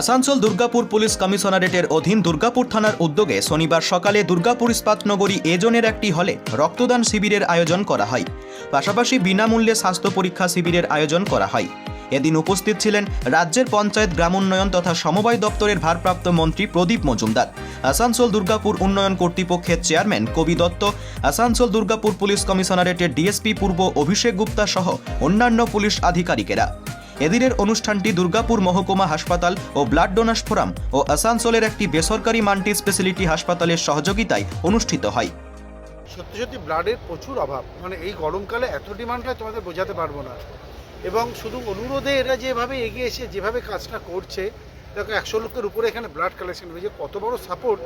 Asansol Durgapur police কমিশনারেটের অধীন দুর্গাপুর থানার উদ্যোগে শনিবার সকালে দুর্গাপুর ইস্পাত নগরী এজনের একটি হলে রক্তদান শিবিরের আয়োজন করা হয়। পাশাপাশি বিনামূল্যে স্বাস্থ্য পরীক্ষা শিবিরের আয়োজন করা হয়। এদিন উপস্থিত ছিলেন রাজ্যের পঞ্চায়েত গ্রামোন্নয়ন তথা সমবায় দপ্তরের ভারপ্রাপ্ত মন্ত্রী প্রদীপ মজুমদার। আসানসোল দুর্গাপুর উন্নয়ন কর্তৃপক্ষের চেয়ারম্যান কবি দত্ত, আসানসোল দুর্গাপুর পুলিশ কমিশনারেটের ডিএসপি পূর্ব অভিষেক গুপ্তা সহ অন্যান্য পুলিশ আধিকারিকেরা। এদিনের অনুষ্ঠানটি দুর্গাপুর মহকুমা হাসপাতাল ও ব্লাড ডোনার্স ফোরাম ও আসানসোলের একটি বেসরকারি মাল্টি স্পেশালিটি হাসপাতালের সহযোগিতায় অনুষ্ঠিত হয়। সত্যি সত্যি ব্লাডের প্রচুর অভাব। মানে এই গরমকালে এত ডিমান্ড হয়, তোমাদের বোঝাতে পারব না। এবং শুধু অনুরোধে এরা যেভাবে এগিয়ে এসে যেভাবে কাজটা করছে দেখো, একশো লোকের উপরে এখানে ব্লাড কালেকশন হয়েছে কত বড় সাপোর্ট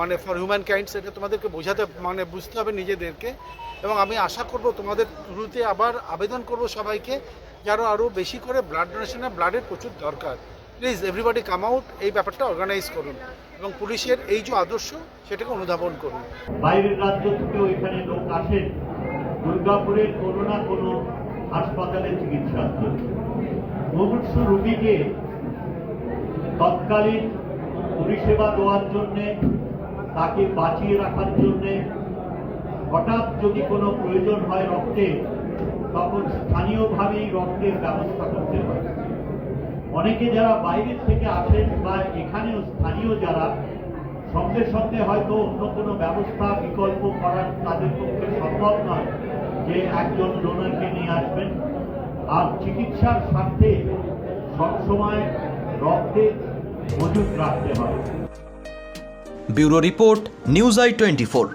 মানে ফর হিউম্যান কাইন্ড সেটা তোমাদেরকে বোঝাতে মানে বুঝতে হবে নিজেদেরকে। এবং আমি আশা করব তোমাদের থ্রুতে আবার আবেদন করব সবাইকে, যেন আরও বেশি করে ব্লাড ডোনেশনে ব্লাডের প্রচুর দরকার। প্লিজ এভরিবডি কাম আউট এই ব্যাপারটা অর্গানাইজ করুন। এবং পুলিশের এই যে আদর্শ, সেটাকে অনুধাবন করুন। বাইরের রাজ্য থেকেও এখানে লোক আসেন দুর্গাপুরের কোনো না কোনো হাসপাতালে চিকিৎসার জন্য। মুমূর্ষু তৎকালীন পরিষেবা দেওয়ার জন্যে, তাকে বাঁচিয়ে রাখার জন্যে, হঠাৎ যদি কোনো প্রয়োজন হয় রক্তে, তখন স্থানীয়ভাবেই রক্তের ব্যবস্থা করতে হয়। অনেকে যারা বাইরের থেকে আসেন বা এখানেও স্থানীয় যারা, সঙ্গে সঙ্গে হয়তো অন্য কোনো ব্যবস্থা, বিকল্প করার তাদের পক্ষে সম্ভব নয় যে একজন ডোনারকে নিয়ে আসবেন। আর চিকিৎসার স্বার্থে সবসময় রক্তের মজুত রাখতে হবে। Bureau report news I twenty four.